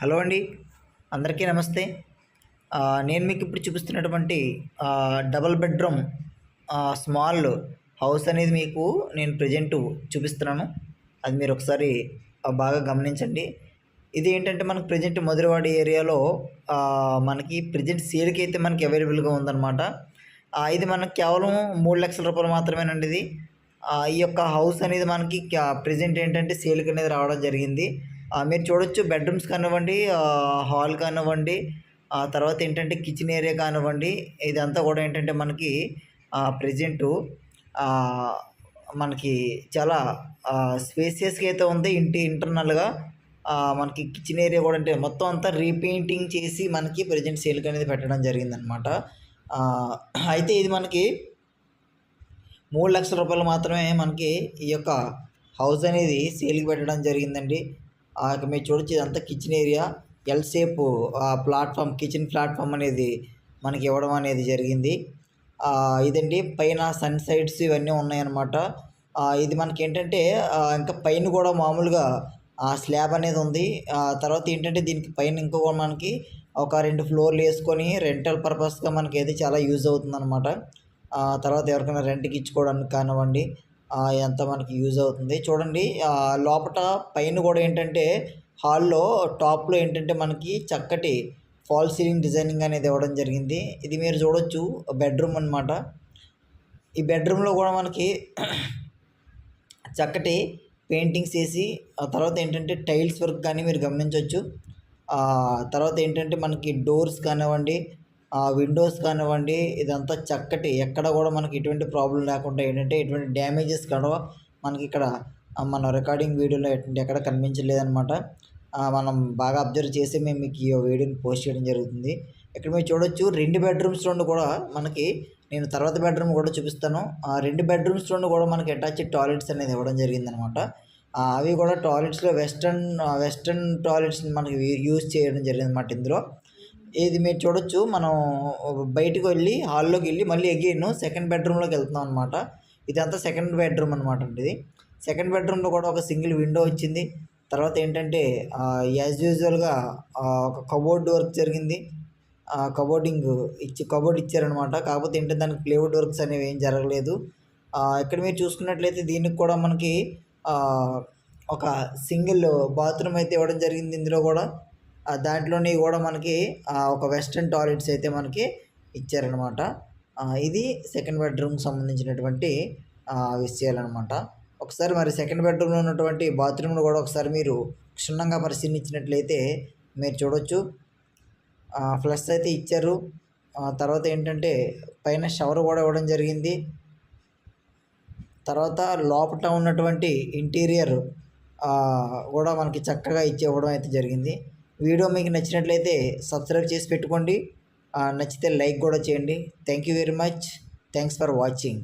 Hello అండి అందరికీ నమస్తే. నేను మీకు ఇప్పుడు చూపిస్తున్నటువంటి డబల్ బెడ్రూమ్ స్మాల్ హౌస్ అనేది మీకు నేను ప్రజెంట్ చూపిస్తున్నాను. అది మీరు ఒకసారి బాగా గమనించండి. ఇది ఏంటంటే మనకు ప్రజెంట్ మధురవాడి ఏరియాలో మనకి ప్రజెంట్ సేల్కి అయితే మనకి అవైలబుల్గా ఉందన్నమాట. ఇది మనకు కేవలం మూడు లక్షల రూపాయలు మాత్రమేనండి ఇది. ఈ యొక్క హౌస్ అనేది మనకి ప్రజెంట్ ఏంటంటే సేల్కి అనేది రావడం జరిగింది. మీరు చూడొచ్చు బెడ్రూమ్స్ కానివ్వండి హాల్ కానివ్వండి ఆ తర్వాత ఏంటంటే కిచెన్ ఏరియా కానివ్వండి ఇదంతా కూడా ఏంటంటే మనకి ప్రజెంటు మనకి చాలా స్పేసియస్గా అయితే ఉంది. ఇంటి ఇంటర్నల్గా మనకి కిచెన్ ఏరియా కూడా అంటే మొత్తం అంతా రీపెయింటింగ్ చేసి మనకి ప్రజెంట్ సేల్కి అనేది పెట్టడం జరిగిందనమాట అయితే ఇది మనకి మూడు లక్షల రూపాయలు మాత్రమే మనకి ఈ యొక్క హౌస్ అనేది సేల్కి పెట్టడం జరిగిందండి. మీరు చూడొచ్చు ఇదంతా kitchen area L shape platform kitchen platform అనేది మనకి ఇవ్వడం అనేది జరిగింది. ఇదండి. పైన సన్ సైడ్స్ ఇవన్నీ ఉన్నాయన్నమాట. ఇది మనకి ఏంటంటే ఇంకా పైన కూడా మామూలుగా ఆ స్లాబ్ అనేది ఉంది. తర్వాత ఏంటంటే దీనికి పైన ఇంకో మనకి ఒక రెండు ఫ్లోర్లు వేసుకొని రెంటల్ పర్పస్గా మనకి అయితే చాలా యూజ్ అవుతుంది తర్వాత ఎవరికైనా రెంట్కి ఇచ్చుకోవడానికి కానివ్వండి ఎంత మనకి యూజ్ అవుతుంది. చూడండి లోపల పైన కూడా ఏంటంటే హాల్లో టాప్లో ఏంటంటే మనకి చక్కటి ఫాల్ సీలింగ్ డిజైనింగ్ అనేది ఇవ్వడం జరిగింది. ఇది మీరు చూడొచ్చు బెడ్రూమ్ అన్నమాట. ఈ బెడ్రూమ్లో కూడా మనకి చక్కటి పెయింటింగ్స్ వేసి ఆ తర్వాత ఏంటంటే టైల్స్ వర్క్ కానీ మీరు గమనించవచ్చు తర్వాత ఏంటంటే మనకి డోర్స్ కానివ్వండి ఆ విండోస్ కానివ్వండి ఇదంతా చక్కటి ఎక్కడ కూడా మనకి ఎటువంటి ప్రాబ్లం లేకుండా ఏంటంటే ఎటువంటి డ్యామేజెస్ కూడా మనకి ఇక్కడ మన రికార్డింగ్ వీడియోలో ఎటువంటి ఎక్కడ కనిపించలేదనమాట మనం బాగా అబ్జర్వ్ చేసి మేము మీకు ఈ వీడియోని పోస్ట్ చేయడం జరుగుతుంది. ఇక్కడ మీరు చూడొచ్చు రెండు బెడ్రూమ్స్ రెండు కూడా మనకి నేను తర్వాత బెడ్రూమ్ కూడా చూపిస్తాను. ఆ రెండు బెడ్రూమ్స్ రెండు కూడా మనకి అటాచ్ టాయిలెట్స్ అనేది ఇవ్వడం జరిగిందనమాట అవి కూడా టాయిలెట్స్లో వెస్ట్రన్ వెస్ట్రన్ టాయిలెట్స్ మనకి యూజ్ చేయడం జరిగింది అనమాట ఇందులో. ఇది మీరు చూడొచ్చు. మనం బయటకు వెళ్ళి హాల్లోకి వెళ్ళి మళ్ళీ అగైన్ సెకండ్ బెడ్రూమ్లోకి వెళ్తున్నాం అనమాట ఇదంతా సెకండ్ బెడ్రూమ్ అనమాట అండి ఇది. సెకండ్ బెడ్రూమ్లో కూడా ఒక సింగిల్ విండో వచ్చింది. తర్వాత ఏంటంటే యాజ్ యూజువల్గా ఒక కబోర్డ్ వర్క్ జరిగింది. కబోర్డింగ్ ఇచ్చి కబోర్డ్ ఇచ్చారనమాట కాకపోతే ఏంటంటే దానికి ప్లేవుడ్ వర్క్స్ అనేవి ఏం జరగలేదు. ఇక్కడ మీరు చూసుకున్నట్లయితే దీనికి కూడా మనకి ఒక సింగిల్ బాత్రూమ్ అయితే ఇవ్వడం జరిగింది ఇందులో కూడా. దాంట్లోని కూడా మనకి ఒక వెస్ట్రన్ టాయిలెట్స్ అయితే మనకి ఇచ్చారనమాట ఇది సెకండ్ బెడ్రూమ్కి సంబంధించినటువంటి విషయాలు విషయాలన్నమాట. ఒకసారి మరి సెకండ్ బెడ్రూమ్లో ఉన్నటువంటి బాత్రూమ్ను కూడా ఒకసారి మీరు క్షుణ్ణంగా పరిశీలించినట్లయితే మీరు చూడొచ్చు. ఫ్లష్ అయితే ఇచ్చారు. తర్వాత ఏంటంటే పైన షవర్ కూడా ఇవ్వడం జరిగింది. తర్వాత లోపల ఉన్నటువంటి ఇంటీరియర్ కూడా మనకి చక్కగా ఇచ్చి ఇవ్వడం అయితే జరిగింది. వీడియో మీకు నచ్చినట్లయితే సబ్స్క్రైబ్ చేసి పెట్టుకోండి. నచ్చితే లైక్ కూడా చేయండి. Thank you very much thanks for watching